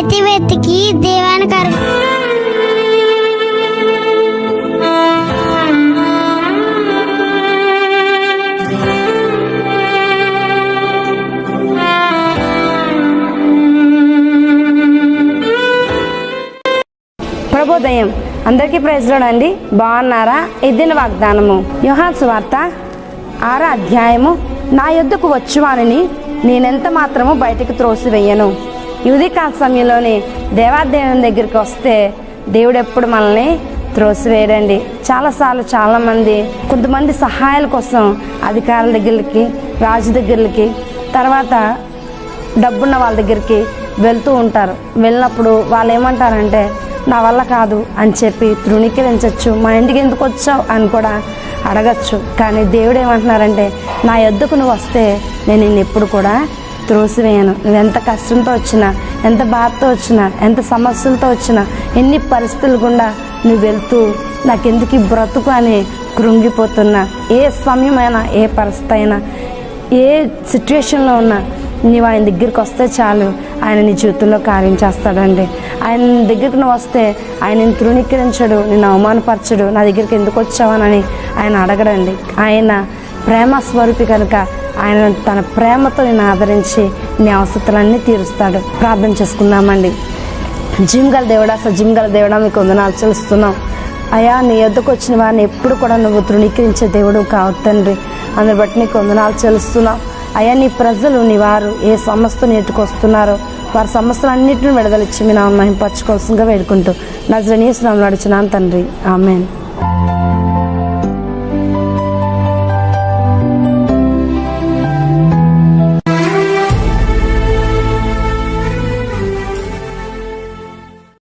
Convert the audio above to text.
అయితే వెతికి దేవానికి అర్ప ప్రభోదయం అందరికీ ప్రైజ్లోడ్ అండి బాగున్నారా? ఇదిన వాగ్దానము. యోహాన్ వార్త ఆరా అధ్యాయము. నా యొద్దకు వచ్చువానిని నేనెంత మాత్రము బయటికి త్రోసివేయను. ఈ ఉదయకాల సమయంలోనే దేవాదేవుని దగ్గరికి వస్తే దేవుడు ఎప్పుడు మనల్ని త్రోసివేయడండి. చాలాసార్లు చాలామంది కొంతమంది సహాయాల కోసం అధికారుల దగ్గరికి రాజు దగ్గరికి తర్వాత డబ్బున్న వాళ్ళ దగ్గరికి వెళ్తూ ఉంటారు. వెళ్ళినప్పుడు వాళ్ళు ఏమంటారంటే నా వల్ల కాదు అని చెప్పి తృణీకరించవచ్చు మా ఇంటికి ఎందుకు వచ్చావు? అని కూడా అడగచ్చు. కానీ దేవుడు ఏమంటున్నారంటే నా యొద్దకు నువ్వు వస్తే నేను నిన్ను ఎప్పుడు కూడా త్రోసివేయను. నువ్వు ఎంత కష్టంతో వచ్చినా ఎంత బాధతో వచ్చినా ఎంత సమస్యలతో వచ్చినా ఎన్ని పరిస్థితులు గుండా నువ్వు వెళ్తూ నాకెందుకు ఈ బ్రతుకు అని కృంగిపోతున్నా. ఏ సమయమైనా ఏ పరిస్థితి అయినా ఏ సిచ్యువేషన్లో ఉన్నా నీవు ఆయన దగ్గరికి వస్తే చాలు. ఆయన నీ జీవితంలో కార్యం చేస్తాడండి. ఆయన దగ్గరికి నువ్వు వస్తే ఆయన తృణీకరించడు నిన్ను అవమానపరచడు. నా దగ్గరికి ఎందుకు వచ్చావనని ఆయన అడగడండి. ఆయన ప్రేమ స్వరూపి కనుక ఆయన తన ప్రేమతో నేను ఆదరించి నీ అవసరాలన్నీ తీరుస్తాడు. ప్రార్థన చేసుకుందామండి. జిమ్ గల దేవుడా సజిమ్ గల దేవుడా మీకు వందనాలు చెల్లిస్తున్నాం. అయా నీ యొద్దకు వచ్చిన వారిని ఎప్పుడు కూడా నువ్వు తృణీకరించే దేవుడు కావు తండ్రి. అందుని బట్టి నీకు వందనాలు చెల్లిస్తున్నాం. అయా నీ ప్రజలు నీ వారు ఏ సమస్య నెట్టుకొస్తున్నారో వారి సమస్యలన్నింటిని విడుదలిచ్చి మీ నామం వేడుకుంటూ నజరనీయ స్నామం నడుచున్నాను తండ్రి. ఆమెన్.